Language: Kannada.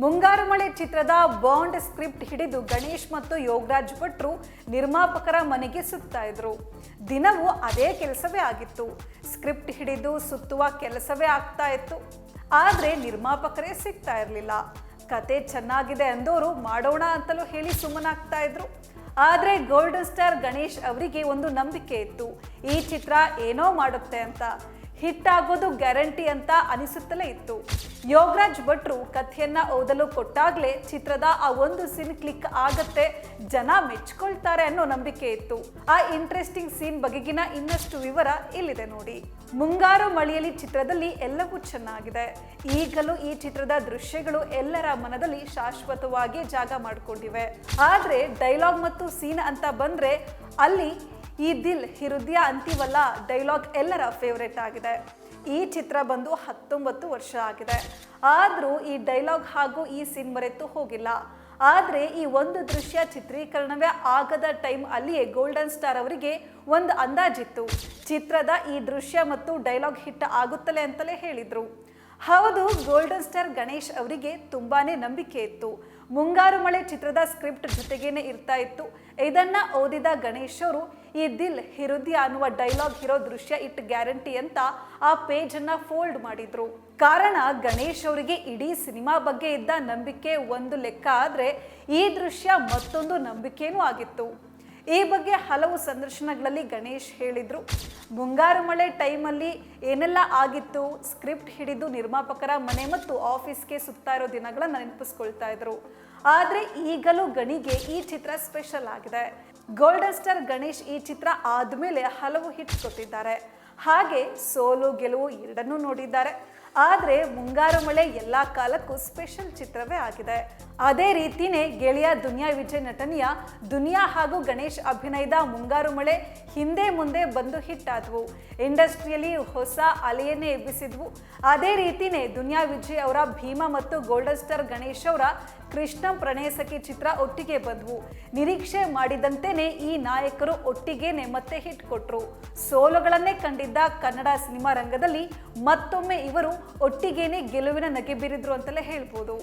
ಮುಂಗಾರು ಮಳೆ ಚಿತ್ರದ ಬಾಂಡ್ ಸ್ಕ್ರಿಪ್ಟ್ ಹಿಡಿದು ಗಣೇಶ್ ಮತ್ತು ಯೋಗರಾಜ್ ಭಟ್ರು ನಿರ್ಮಾಪಕರ ಮನೆಗೆ ಸುತ್ತಾ ಇದ್ರು. ದಿನವೂ ಅದೇ ಕೆಲಸವೇ ಆಗಿತ್ತು. ಸ್ಕ್ರಿಪ್ಟ್ ಹಿಡಿದು ಸುತ್ತುವ ಕೆಲಸವೇ ಆಗ್ತಾ ಇತ್ತು. ಆದರೆ ನಿರ್ಮಾಪಕರೇ ಸಿಗ್ತಾ ಇರಲಿಲ್ಲ. ಕತೆ ಚೆನ್ನಾಗಿದೆ ಅಂದವರು ಮಾಡೋಣ ಅಂತಲೂ ಹೇಳಿ ಸುಮ್ಮನಾಗ್ತಾ ಇದ್ರು. ಆದರೆ ಗೋಲ್ಡನ್ ಸ್ಟಾರ್ ಗಣೇಶ್ ಅವರಿಗೆ ಒಂದು ನಂಬಿಕೆ ಇತ್ತು. ಈ ಚಿತ್ರ ಏನೋ ಮಾಡುತ್ತೆ ಅಂತ. ಹಿಟ್ ಆಗೋದು ಗ್ಯಾರಂಟಿ ಅಂತ ಅನಿಸುತ್ತಲೇ ಇತ್ತು. ಯೋಗರಾಜ್ ಭಟ್ರು ಕಥೆಯನ್ನ ಓದಲು ಕೊಟ್ಟಾಗ್ಲೇ ಚಿತ್ರದ ಆ ಒಂದು ಸೀನ್ ಕ್ಲಿಕ್ ಆಗತ್ತೆ, ಜನ ಮೆಚ್ಕೊಳ್ತಾರೆ ಅನ್ನೋ ನಂಬಿಕೆ ಇತ್ತು. ಆ ಇಂಟ್ರೆಸ್ಟಿಂಗ್ ಸೀನ್ ಬಗೆಗಿನ ಇನ್ನಷ್ಟು ವಿವರ ಇಲ್ಲಿದೆ ನೋಡಿ. ಮುಂಗಾರು ಮಳೆಯಲ್ಲಿ ಚಿತ್ರದಲ್ಲಿ ಎಲ್ಲವೂ ಚೆನ್ನಾಗಿದೆ. ಈಗಲೂ ಈ ಚಿತ್ರದ ದೃಶ್ಯಗಳು ಎಲ್ಲರ ಮನದಲ್ಲಿ ಶಾಶ್ವತವಾಗಿ ಜಾಗ ಮಾಡಿಕೊಂಡಿವೆ. ಆದ್ರೆ ಡೈಲಾಗ್ ಮತ್ತು ಸೀನ್ ಅಂತ ಬಂದ್ರೆ ಅಲ್ಲಿ ಈ ದಿಲ್ ಹೃದಯ ಅಂತೀವಲ್ಲ ಡೈಲಾಗ್ ಎಲ್ಲರ ಫೇವ್ರೇಟ್ ಆಗಿದೆ. ಈ ಚಿತ್ರ ಬಂದು ಹತ್ತೊಂಬತ್ತು ವರ್ಷ ಆಗಿದೆ. ಆದರೂ ಈ ಡೈಲಾಗ್ ಹಾಗೂ ಈ ಸೀನ್ ಮರೆತು ಹೋಗಿಲ್ಲ. ಆದರೆ ಈ ಒಂದು ದೃಶ್ಯ ಚಿತ್ರೀಕರಣವೇ ಆಗದ ಟೈಮ್ ಅಲ್ಲಿಯೇ ಗೋಲ್ಡನ್ ಸ್ಟಾರ್ ಅವರಿಗೆ ಒಂದು ಅಂದಾಜಿತ್ತು. ಚಿತ್ರದ ಈ ದೃಶ್ಯ ಮತ್ತು ಡೈಲಾಗ್ ಹಿಟ್ ಆಗುತ್ತಲೇ ಅಂತಲೇ ಹೇಳಿದರು. ಹೌದು ಗೋಲ್ಡನ್ ಸ್ಟಾರ್ ಗಣೇಶ್ ಅವರಿಗೆ ತುಂಬಾ ನಂಬಿಕೆ ಇತ್ತು. ಮುಂಗಾರು ಮಳೆ ಚಿತ್ರದ ಸ್ಕ್ರಿಪ್ಟ್ ಜೊತೆಗೇನೆ ಇರ್ತಾ ಇತ್ತು. ಇದನ್ನ ಓದಿದ ಗಣೇಶ್ ಅವರು, ಈ ದಿಲ್ ಹಿರುದಿ ಅನ್ನುವ ಡೈಲಾಗ್ ಇರೋ ದೃಶ್ಯ ಇಟ್ ಗ್ಯಾರಂಟಿ ಅಂತ ಆ ಪೇಜ್ ಅನ್ನ ಫೋಲ್ಡ್ ಮಾಡಿದ್ರು. ಕಾರಣ, ಗಣೇಶ್ ಅವರಿಗೆ ಇಡೀ ಸಿನಿಮಾ ಬಗ್ಗೆ ಇದ್ದ ನಂಬಿಕೆ ಒಂದು ಲೆಕ್ಕ ಆದ್ರೆ ಈ ದೃಶ್ಯ ಮತ್ತೊಂದು ನಂಬಿಕೆನೂ ಆಗಿತ್ತು. ಈ ಬಗ್ಗೆ ಹಲವು ಸಂದರ್ಶನಗಳಲ್ಲಿ ಗಣೇಶ್ ಹೇಳಿದ್ರು. ಮುಂಗಾರು ಮಳೆ ಟೈಮಲ್ಲಿ ಏನೆಲ್ಲ ಆಗಿತ್ತು? ಸ್ಕ್ರಿಪ್ಟ್ ಹಿಡಿದು ನಿರ್ಮಾಪಕರ ಮನೆ ಮತ್ತು ಆಫೀಸ್ಗೆ ಸುತ್ತಾ ಇರೋ ದಿನಗಳನ್ನ ನೆನಪಿಸ್ಕೊಳ್ತಾ ಇದ್ರು. ಆದ್ರೆ ಈಗಲೂ ಗಣಿಗೆ ಈ ಚಿತ್ರ ಸ್ಪೆಷಲ್ ಆಗಿದೆ. ಗೋಲ್ಡನ್ ಸ್ಟಾರ್ ಗಣೇಶ್ ಈ ಚಿತ್ರ ಆದಮೇಲೆ ಹಲವು ಹಿಟ್ಸ್ ಕೊಟ್ಟಿದ್ದಾರೆ. ಹಾಗೆ ಸೋಲು ಗೆಲುವು ಎರಡನ್ನೂ ನೋಡಿದ್ದಾರೆ. ಆದರೆ ಮುಂಗಾರು ಮಳೆ ಎಲ್ಲ ಕಾಲಕ್ಕೂ ಸ್ಪೆಷಲ್ ಚಿತ್ರವೇ ಆಗಿದೆ. ಅದೇ ರೀತಿಯೇ ಗೆಳೆಯ ದುನಿಯಾ ವಿಜಯ್ ನಟನೆಯ ದುನಿಯಾ ಹಾಗೂ ಗಣೇಶ್ ಅಭಿನಯದ ಮುಂಗಾರು ಮಳೆ ಹಿಂದೆ ಮುಂದೆ ಬಂದು ಹಿಟ್ ಆದವು. ಇಂಡಸ್ಟ್ರಿಯಲ್ಲಿ ಹೊಸ ಅಲೆಯನ್ನೇ ಎಬ್ಬಿಸಿದ್ವು. ಅದೇ ರೀತಿನೇ ದುನಿಯಾ ವಿಜಯ್ ಅವರ ಭೀಮಾ ಮತ್ತು ಗೋಲ್ಡನ್ ಸ್ಟಾರ್ ಗಣೇಶ್ ಅವರ ಕೃಷ್ಣ ಪ್ರಣಯಸಕಿ ಚಿತ್ರ ಒಟ್ಟಿಗೆ ಬಂದ್ವು. ನಿರೀಕ್ಷೆ ಮಾಡಿದಂತೆಯೇ ಈ ನಾಯಕರು ಒಟ್ಟಿಗೆನೆ ಮತ್ತೆ ಹಿಟ್ ಕೊಟ್ರು. ಸೋಲುಗಳನ್ನೇ ಕಂಡಿದ್ದ ಕನ್ನಡ ಸಿನಿಮಾ ರಂಗದಲ್ಲಿ ಮತ್ತೊಮ್ಮೆ ಇವರು ಒಟ್ಟಿಗೇನೆ ಗೆಲುವಿನ ನಗೆ ಬೀರಿದ್ರು ಅಂತಲೇ ಹೇಳ್ಬೋದು.